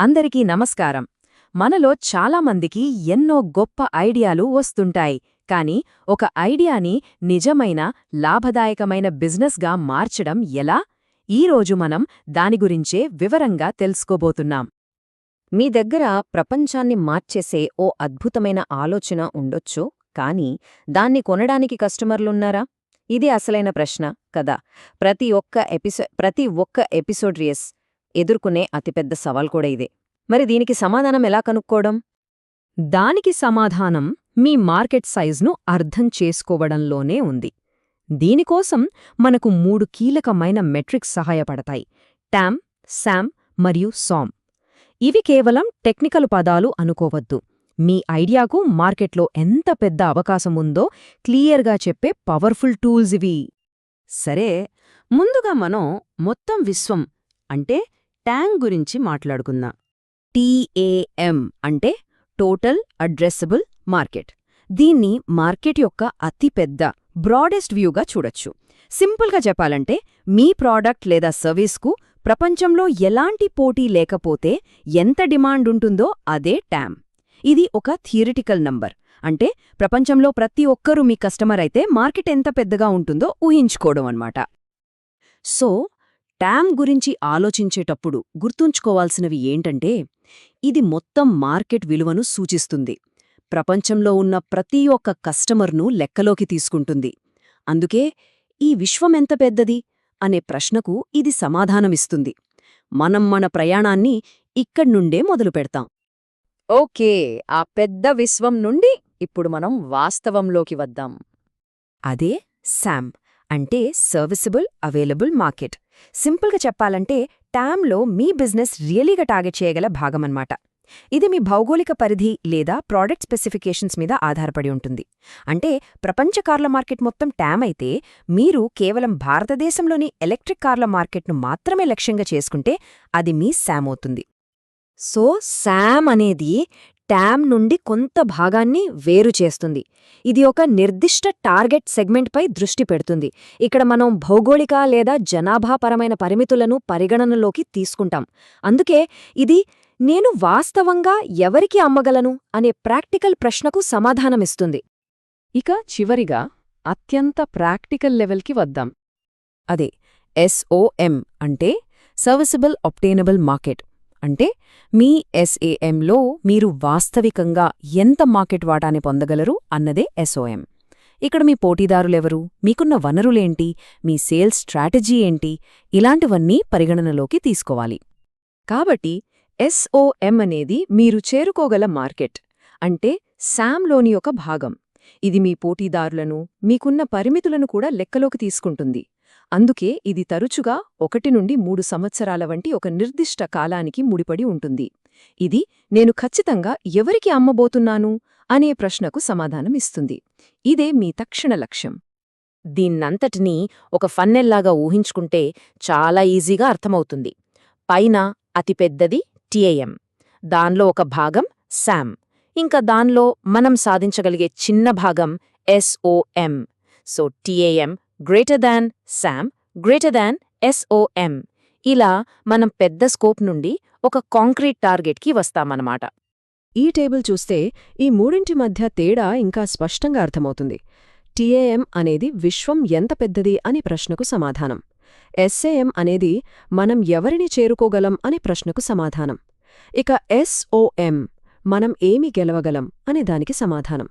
అందరికీ నమస్కారం. మనలో చాలామందికి ఎన్నో గొప్ప ఐడియాలు వస్తుంటాయి. కానీ ఒక ఐడియాని నిజమైన లాభదాయకమైన బిజినెస్గా మార్చడం ఎలా? ఈరోజు మనం దాని గురించే వివరంగా తెలుసుకోబోతున్నాం. మీ దగ్గర ప్రపంచాన్ని మార్చేసే ఓ అద్భుతమైన ఆలోచన ఉండొచ్చు. కానీ దాన్ని కొనడానికి కస్టమర్లున్నారా? ఇది అసలైన ప్రశ్న కదా? ప్రతి ఒక్క ఎపిసో ప్రతి ఒక్క ఎపిసోడ్రియస్ ఎదుర్కొనే అతిపెద్ద సవాల్ కూడా ఇదే. మరి దీనికి సమాధానం ఎలా కనుక్కోవడం? దానికి సమాధానం మీ మార్కెట్ సైజ్ను అర్థం చేసుకోవడంలోనే ఉంది. దీనికోసం మనకు మూడు కీలకమైన మెట్రిక్స్ సహాయపడతాయి. టామ్ శామ్ మరియు సామ్. ఇవి కేవలం టెక్నికల్ పదాలు అనుకోవద్దు. మీ ఐడియాకు మార్కెట్లో ఎంత పెద్ద అవకాశం ఉందో క్లియర్గా చెప్పే పవర్ఫుల్ టూల్స్ ఇవి. సరే ముందుగా మనం మొత్తం విశ్వం అంటే ట్యాంగ్ గురించి మాట్లాడుకుందాం. టీఏఎం అంటే టోటల్ అడ్రెస్సబుల్ మార్కెట్. దీన్ని మార్కెట్ యొక్క అతిపెద్ద బ్రాడెస్ట్ వ్యూగా చూడొచ్చు. సింపుల్గా చెప్పాలంటే మీ ప్రోడక్ట్ లేదా సర్వీస్కు ప్రపంచంలో ఎలాంటి పోటీ లేకపోతే ఎంత డిమాండ్ ఉంటుందో అదే ట్యామ్. ఇది ఒక థియరిటికల్ నంబర్. అంటే ప్రపంచంలో ప్రతి ఒక్కరూ మీ కస్టమర్ అయితే మార్కెట్ ఎంత పెద్దగా ఉంటుందో ఊహించుకోవడం అన్నమాట. సో ట్యామ్ గురించి ఆలోచించేటప్పుడు గుర్తుంచుకోవాల్సినవి ఏంటంటే ఇది మొత్తం మార్కెట్ విలువను సూచిస్తుంది. ప్రపంచంలో ఉన్న ప్రతి ఒక్క కస్టమర్ను లెక్కలోకి తీసుకుంటుంది. అందుకే ఈ విశ్వమెంత పెద్దది? అనే ప్రశ్నకు ఇది సమాధానమిస్తుంది. మనం మన ప్రయాణాన్ని ఇక్కడ్నుండే మొదలుపెడతాం ఓకే ఆ పెద్ద విశ్వం నుండి ఇప్పుడు మనం వాస్తవంలోకి వద్దాం. అదే శామ్ అంటే సర్వీసబుల్ అవైలబుల్ మార్కెట్. సింపుల్గా చెప్పాలంటే ట్యామ్లో మీ బిజినెస్ రియలీగా టార్గెట్ చేయగల భాగమన్నమాట. ఇది మీ భౌగోళిక పరిధి లేదా ప్రోడక్ట్ స్పెసిఫికేషన్స్ మీద ఆధారపడి ఉంటుంది. అంటే ప్రపంచ కార్ల మార్కెట్ మొత్తం ట్యామ్ అయితే మీరు కేవలం భారతదేశంలోని ఎలక్ట్రిక్ కార్ల మార్కెట్ను మాత్రమే లక్ష్యంగా చేసుకుంటే అది మీ శామ్ అవుతుంది. సో శామ్ అనేది ట్యామ్ నుండి కొంత భాగాన్ని వేరు చేస్తుంది. ఇది ఒక నిర్దిష్ట టార్గెట్ సెగ్మెంట్పై దృష్టి పెడుతుంది. ఇక్కడ మనం భౌగోళిక లేదా జనాభాపరమైన పరిమితులను పరిగణనలోకి తీసుకుంటాం. అందుకే ఇది నేను వాస్తవంగా ఎవరికి అమ్మగలను అనే ప్రాక్టికల్ ప్రశ్నకు సమాధానమిస్తుంది. ఇక చివరిగా అత్యంత ప్రాక్టికల్ లెవెల్కి వద్దాం. అదే ఎస్ఓఎం అంటే సర్వీసబుల్ ఒప్టైనబుల్ మార్కెట్. అంటే మీ ఎస్ఏఎంలో మీరు వాస్తవికంగా ఎంత మార్కెట్ వాటాని పొందగలరు అన్నదే ఎస్ఓఎం ఇక్కడ మీ పోటీదారులెవరు? మీకున్న వనరులేంటి? మీ సేల్స్ స్ట్రాటజీ ఏంటి? ఇలాంటివన్నీ పరిగణనలోకి తీసుకోవాలి. కాబట్టి ఎస్ఓఎం అనేది మీరు చేరుకోగల మార్కెట్. అంటే శామ్లోని ఒక భాగం. ఇది మీ పోటీదారులను మీకున్న పరిమితులను కూడా లెక్కలోకి తీసుకుంటుంది. అందుకే ఇది తరచుగా ఒకటి నుండి మూడు సంవత్సరాల వంటి ఒక నిర్దిష్ట కాలానికి ముడిపడి ఉంటుంది. ఇది నేను ఖచ్చితంగా ఎవరికి అమ్మబోతున్నాను అనే ప్రశ్నకు సమాధానం ఇస్తుంది. ఇదే మీ తక్షణ లక్ష్యం. దీన్నంతటినీ ఒక ఫన్నెల్లాగా ఊహించుకుంటే చాలా ఈజీగా అర్థమవుతుంది. పైన అతిపెద్దది టిఏఎం దాన్లో ఒక భాగం శామ్. ఇంకా దాన్లో మనం సాధించగలిగే చిన్న భాగం SOM. So TAM greater than SAM greater than SOM ఇలా మనం పెద్ద స్కోప్ నుండి ఒక కాంక్రీట్ టార్గెట్కి వస్తామన్నమాట. ఈ టేబుల్ చూస్తే ఈ మూడింటి మధ్య తేడా ఇంకా స్పష్టంగా అర్థమవుతుంది. టీఏఎం అనేది విశ్వం ఎంత పెద్దది అని ప్రశ్నకు సమాధానం. ఎస్ఏఎం అనేది మనం ఎవరిని చేరుకోగలం అనే ప్రశ్నకు సమాధానం. ఇక ఎస్ఓఎం మనం ఏమి గెలవగలం అనే దానికి సమాధానం.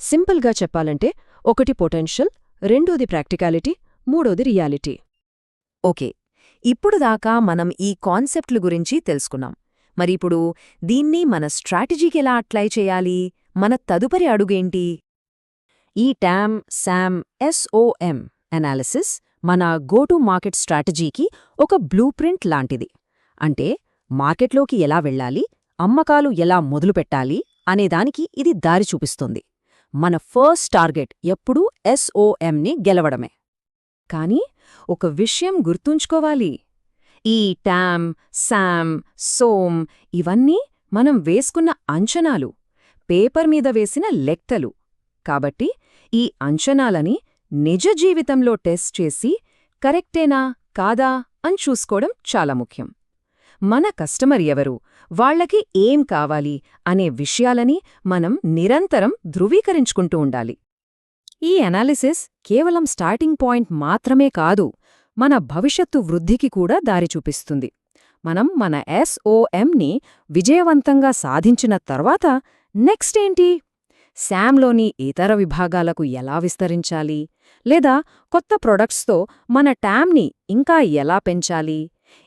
సింపుల్గా చెప్పాలంటే ఒకటి పొటెన్షియల్ రెండోది ప్రాక్టికాలిటీ మూడోది రియాలిటీ. ఓకే ఇప్పుడు దాకా మనం ఈ కాన్సెప్ట్ల గురించి తెలుసుకున్నాం. మరిప్పుడు దీన్ని మన స్ట్రాటజీకి ఎలా అప్లై చేయాలి? మన తదుపరి అడుగేంటి? ఈ ట్యామ్ శామ్ ఎస్ఓఎం అనాలిసిస్ మన గోటు మార్కెట్ స్ట్రాటజీకి ఒక బ్లూ ప్రింట్ లాంటిది. అంటే మార్కెట్లోకి ఎలా వెళ్ళాలి? అమ్మకాలు ఎలా మొదలుపెట్టాలి? అనేదానికి ఇది దారి చూపిస్తుంది. మన ఫస్ట్ టార్గెట్ ఎప్పుడూ ఎస్ఓఎంని గెలవడమే. కానీ ఒక విషయం గుర్తుంచుకోవాలి. ఈ టామ్ శామ్ సోమ్ ఇవన్నీ మనం వేసుకున్న అంచనాలు పేపర్ మీద వేసిన లెక్కలు. కాబట్టి ఈ అంచనాలని నిజ జీవితంలో టెస్ట్ చేసి కరెక్టేనా కాదా అని చూసుకోవడం చాలా ముఖ్యం. మన కస్టమర్ ఎవరు? వాళ్ళకి ఏం కావాలి? అనే విషయాలని మనం నిరంతరం ధృవీకరించుకుంటూ ఉండాలి. ఈ అనాలిసిస్ కేవలం స్టార్టింగ్ పాయింట్ మాత్రమే కాదు మన భవిష్యత్తు వృద్ధికి కూడా దారి చూపిస్తుంది. మనం మన ఎస్ఓఎంని విజయవంతంగా సాధించిన తర్వాత నెక్స్ట్ ఏంటి? శామ్లోని ఇతర విభాగాలకు ఎలా విస్తరించాలి? లేదా కొత్త ప్రొడక్ట్స్తో మన ట్యామ్ని ఇంకా ఎలా పెంచాలి?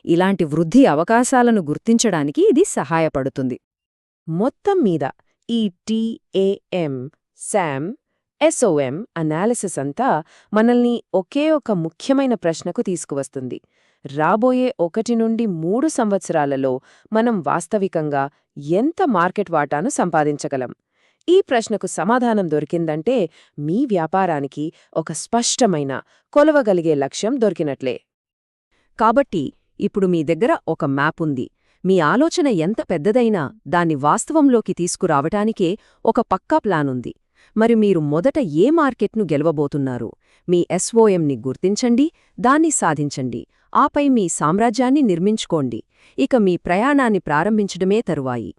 ఇలాంటి వృద్ధి అవకాశాలను గుర్తించడానికి ఇది సహాయపడుతుంది. మొత్తం మీద ఈ టీఏఎం శామ్ ఎస్ఓఎం అనాలిసిస్ అంతా మనల్ని ఒకే ఒక ముఖ్యమైన ప్రశ్నకు తీసుకువస్తుంది. రాబోయే ఒకటి నుండి మూడు సంవత్సరాలలో మనం వాస్తవికంగా ఎంత మార్కెట్ వాటాను సంపాదించగలం? ఈ ప్రశ్నకు సమాధానం దొరికిందంటే మీ వ్యాపారానికి ఒక స్పష్టమైన కొలవగలిగే లక్ష్యం దొరికినట్లే. కాబట్టి ఇప్పుడు మీ దగ్గర ఒక మ్యాప్ ఉంది. మీ ఆలోచన ఎంత పెద్దదైనా దాన్ని వాస్తవంలోకి తీసుకురావటానికే ఒక పక్కా ప్లానుంది మరి మీరు మొదట ఏ మార్కెట్ను గెలవబోతున్నారు? మీ ఎస్ఓఎంని గుర్తించండి దాన్ని సాధించండి. ఆపై మీ సామ్రాజ్యాన్ని నిర్మించుకోండి. ఇక మీ ప్రయాణాన్ని ప్రారంభించడమే తరువాయి.